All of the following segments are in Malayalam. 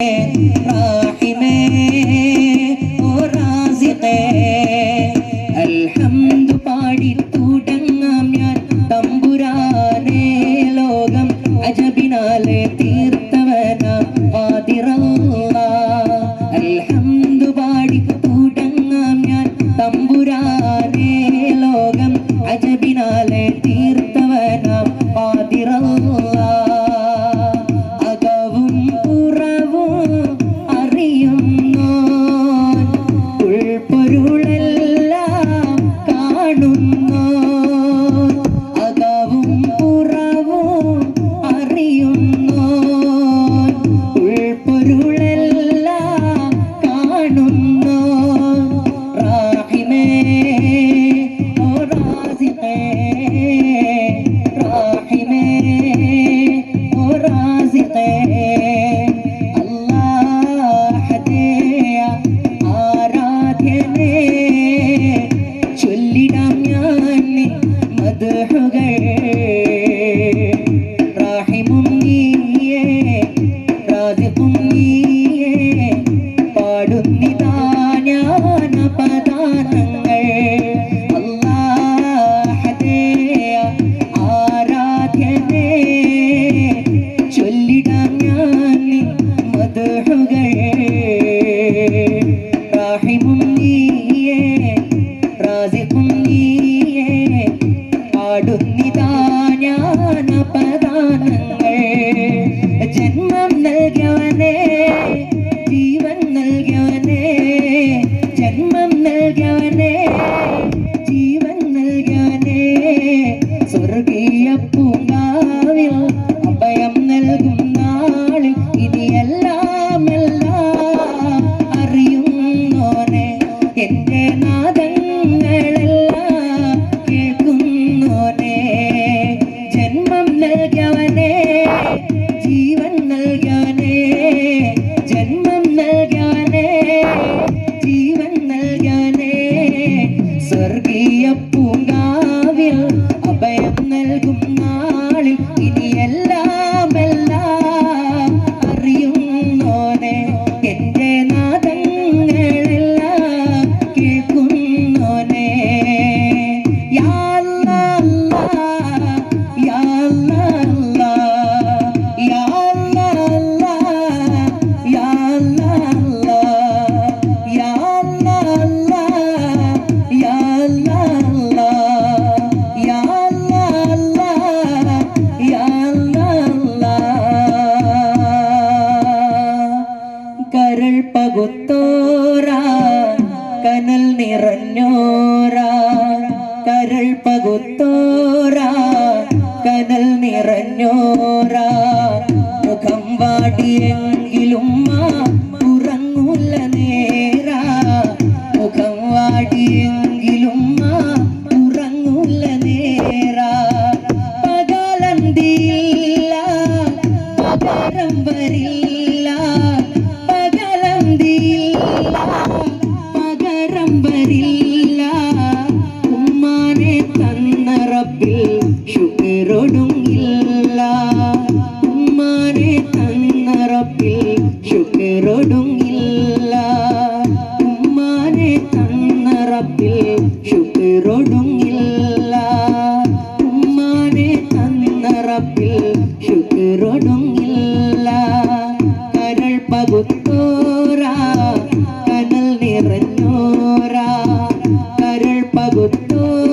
Hey, എന്റെ നാദങ്ങളെല്ലാം കേൾക്കുന്നോനെ. ജന്മം നൽകവനെ ജീവൻ നൽകവനെ ജന്മം നൽകവനെ ജീവൻ നൽകവനെ സ്വർഗീയ നിറഞ്ഞോരാ കരൾ പകുത്തോരാ കനൽ നിറഞ്ഞോരാ. മുഖം വാടിയെങ്കിലും ഉറങ്ങൂല നേരാ. മുഖം വാടിയെങ്കിലും ശുക്രൊടുങ്ങില്ല. ഉമ്മാനെ തന്ന റബ്ബിൽ ശുക്രൊടുങ്ങില്ല. കരൾ പകുത്തോരാ കനൽ നിറഞ്ഞോരാ. കരൾ പകുത്തോ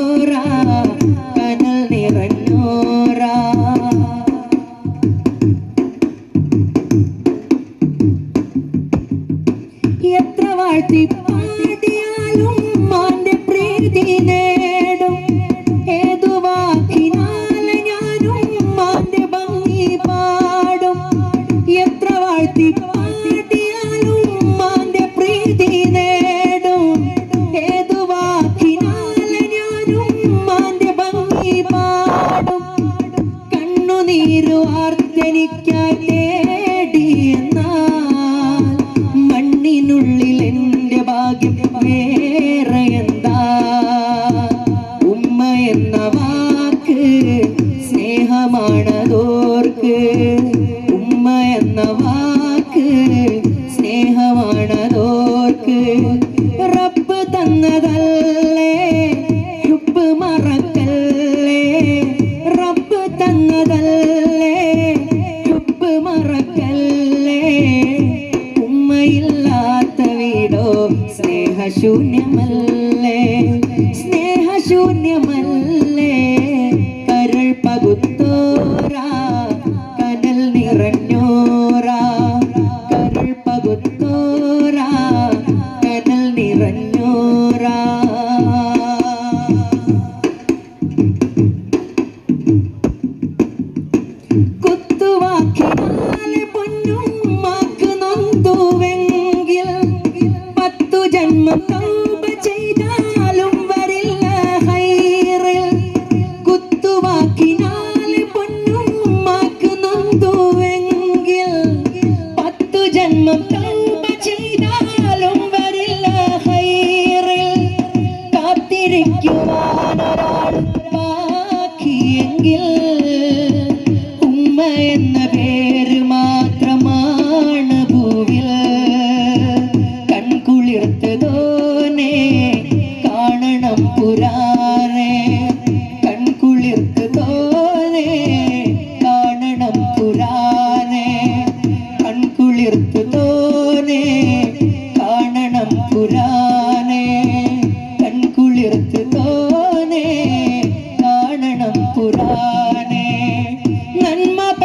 You. mm-hmm.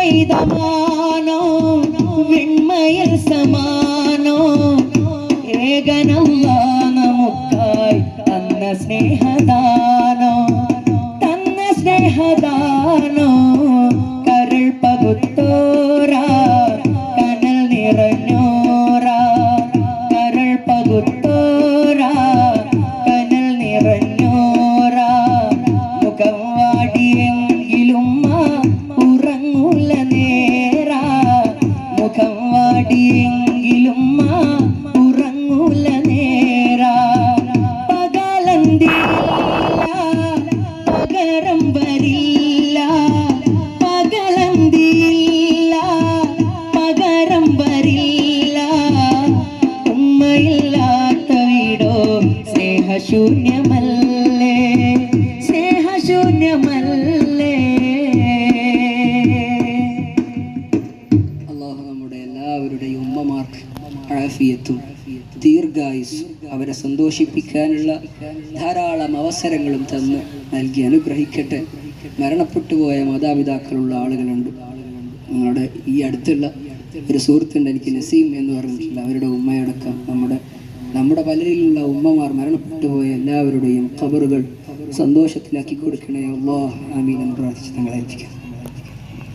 പെയ്തമാനോ? വെണ്മയിൽ സമാനോ? ഏകനല്ല നമുക്കായി തന്ന സ്നേഹദാനോ ആഫിയത്തും ദീർഘായുസ് അവരെ സന്തോഷിപ്പിക്കാനുള്ള ധാരാളം അവസരങ്ങളും തന്ന് നൽകി അനുഗ്രഹിക്കട്ടെ. മരണപ്പെട്ടുപോയ മാതാപിതാക്കളുള്ള ആളുകളുണ്ട്. നമ്മുടെ ഈ അടുത്തുള്ള ഒരു സുഹൃത്തുണ്ട് എനിക്ക് നസീം എന്ന് പറഞ്ഞിട്ടുള്ള അവരുടെ ഉമ്മയടക്കം. നമ്മുടെ നമ്മുടെ പലരിലുള്ള ഉമ്മമാർ മരണപ്പെട്ടു പോയ എല്ലാവരുടെയും ഖബറുകൾ സന്തോഷത്തിലാക്കി കൊടുക്കണേ. അള്ളാഹ് ആമീൻ എന്ന് പ്രാർത്ഥിച്ച് ഞങ്ങളെ ഏൽപ്പിക്കാം.